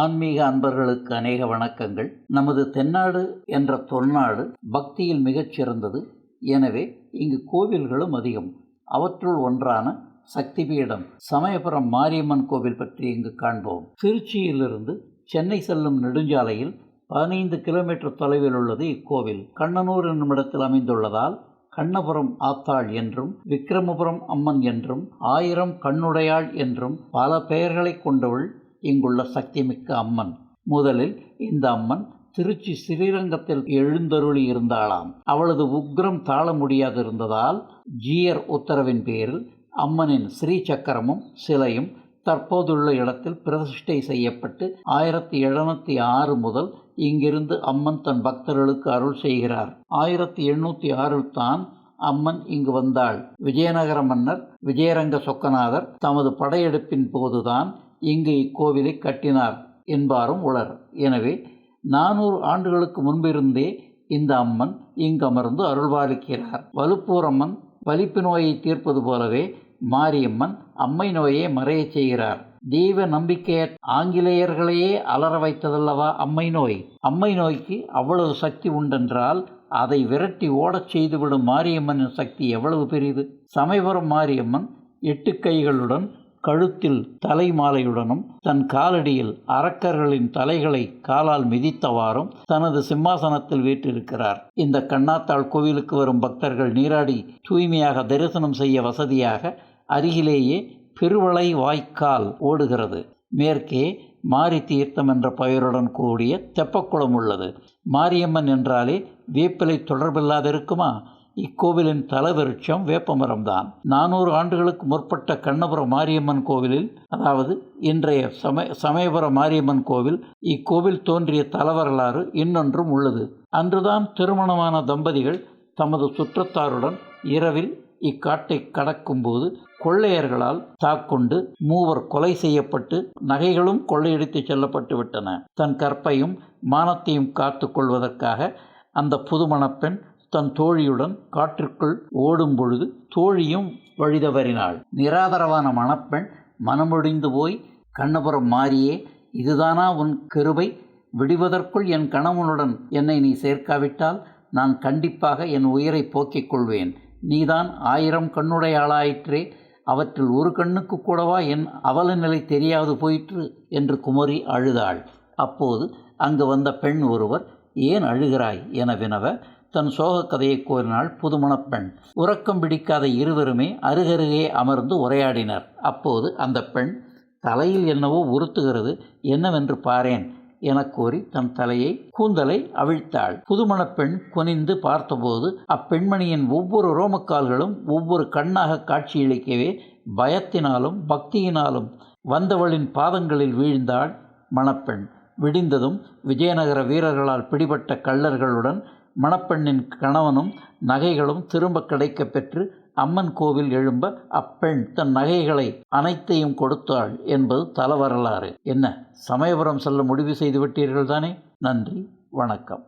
ஆன்மீக அன்பர்களுக்கு அநேக வணக்கங்கள். நமது தென்னாடு என்ற தொன்னாடு பக்தியில் மிகச்சிறந்தது எனவே இங்கு கோவில்களும் அதிகம். அவற்றுள் ஒன்றான சக்தி பீடம் சமயபுரம் மாரியம்மன் கோவில் பற்றி இங்கு காண்போம். திருச்சியிலிருந்து சென்னை செல்லும் நெடுஞ்சாலையில் பதினைந்து கிலோமீட்டர் தொலைவில் உள்ளது இக்கோவில். கண்ணனூர் என்னும் இடத்தில் அமைந்துள்ளதால் கண்ணபுரம் ஆத்தாள் என்றும் விக்கிரமபுரம் அம்மன் என்றும் ஆயிரம் கண்ணுடையாள் என்றும் பல பெயர்களை கொண்டவள் இங்குள்ள சக்திமிக்க அம்மன். முதலில் இந்த அம்மன் திருச்சி ஸ்ரீரங்கத்தில் எழுந்தருளி இருந்தாளாம். அவளது உக்ரம் தாழ முடியாதிருந்ததால் ஜீயர் உத்தரவின் பேரில் அம்மனின் ஸ்ரீ சக்கரமும் சிலையும் தற்போதுள்ள இடத்தில் பிரதிஷ்டை செய்யப்பட்டு ஆயிரத்தி எழுநூற்றி ஆறு முதல் இங்கிருந்து அம்மன் தன் பக்தர்களுக்கு அருள் செய்கிறார். ஆயிரத்தி எண்ணூற்றி ஆறில் தான் அம்மன் இங்கு வந்தாள். விஜயநகர மன்னர் விஜயரங்க சொக்கநாதர் தமது படையெடுப்பின் போதுதான் இங்கு இக்கோவிலை கட்டினார் என்பாரும் உளர். எனவே நானூறு ஆண்டுகளுக்கு முன்பிருந்தே இந்த அம்மன் இங்கு அமர்ந்து அருள்பாலிக்கிறார். வலுப்பூர் அம்மன் வலிப்பு நோயை தீர்ப்பது போலவே மாரியம்மன் அம்மை நோயை மறையச் செய்கிறார். தெய்வ நம்பிக்கைய ஆங்கிலேயர்களையே அலற வைத்ததல்லவா அம்மை நோய்? அம்மை நோய்க்கு அவ்வளவு சக்தி உண்டென்றால் அதை விரட்டி ஓடச் செய்துவிடும் மாரியம்மனின் சக்தி எவ்வளவு பெரியது சமயபுரம் மாரியம்மன் எட்டு கைகளுடன் கழுத்தில் தலை மாலையுடனும் தன் காலடியில் அரக்கர்களின் தலைகளை காலால் மிதித்தவாறும் தனது சிம்மாசனத்தில் வீற்றிருக்கிறார். இந்த கண்ணாத்தாள் கோவிலுக்கு வரும் பக்தர்கள் நீராடி தூய்மையாக தரிசனம் செய்ய வசதியாக அருகிலேயே பெருவளை வாய்க்கால் ஓடுகிறது. மேற்கே மாரி தீர்த்தம் என்ற பெயருடன் கூடிய தெப்பக்குளம் உள்ளது. மாரியம்மன் என்றாலே வேப்பிலை தொடர்பில்லாதிருக்குமா? இக்கோவிலின் தலவிருட்சம் வேப்பமரம்தான். நானூறு ஆண்டுகளுக்கு முற்பட்ட கண்ணபுரம் மாரியம்மன் கோவிலில் அதாவது இன்றைய சமய சமயபுர மாரியம்மன் கோவில் இக்கோவில் தோன்றிய தலவரலாறு இன்னொன்றும் உள்ளது. அன்றுதான் திருமணமான தம்பதிகள் தமது சுற்றத்தாருடன் இரவில் இக்காட்டை கடக்கும்போது கொள்ளையர்களால் தாக்குண்டு மூவர் கொலை செய்யப்பட்டு நகைகளும் கொள்ளையடித்து செல்லப்பட்டு விட்டன. தன் கற்பையும் மானத்தையும் காத்து கொள்வதற்காக அந்த புதுமணப்பெண் தன் தோழியுடன் காற்றிற்குள் ஓடும் பொழுது தோழியும் வழிதவறினாள். நிராதரவான மணப்பெண் மனமொழிந்து போய் கண்ணபுரம் மாறியே இதுதானா உன் கிருபை விடுவதற்குள் என் கணவனுடன் என்னை நீ சேர்க்காவிட்டால் நான் கண்டிப்பாக என் உயிரை போக்கிக் கொள்வேன். நீதான் ஆயிரம் கண்ணுடையாளாயிற்றே அவற்றில் ஒரு கண்ணுக்கு கூடவா என் அவல நிலை தெரியாது போயிற்று? என்று குமரி அழுதாள். அப்போது அங்கு வந்த பெண் ஒருவர் ஏன் அழுகிறாய்? என வினவ தன் சோக கதையை கூறினாள் புதுமணப்பெண் உறக்கம் பிடிக்காத இருவருமே அருகருகே அமர்ந்து உரையாடினர். அப்போது அந்த பெண் தலையில் என்னவோ உறுத்துகிறது. என்னவென்று பாரேன் என கூறி தன் தலையை கூந்தலை அவிழ்த்தாள். புதுமணப்பெண் குனிந்து பார்த்தபோது அப்பெண்மணியின் ஒவ்வொரு ரோமக்கால்களும் ஒவ்வொரு கண்ணாக காட்சியளிக்கவே பயத்தினாலும் பக்தியினாலும் வந்தவளின் பாதங்களில் வீழ்ந்தாள் மணப்பெண் விடிந்ததும் விஜயநகர வீரர்களால் பிடிபட்ட கள்ளர்களுடன் மணப்பெண்ணின் கணவனும் நகைகளும் திரும்ப கிடைக்கப் பெற்று அம்மன் கோவில் எழும்ப அப்பெண் தன் நகைகளை அனைத்தையும் கொடுத்தாள் என்பது தல வரலாறு என்ன? சமயபுரம் செல்ல முடிவு செய்து விட்டீர்கள் தானே நன்றி. வணக்கம்.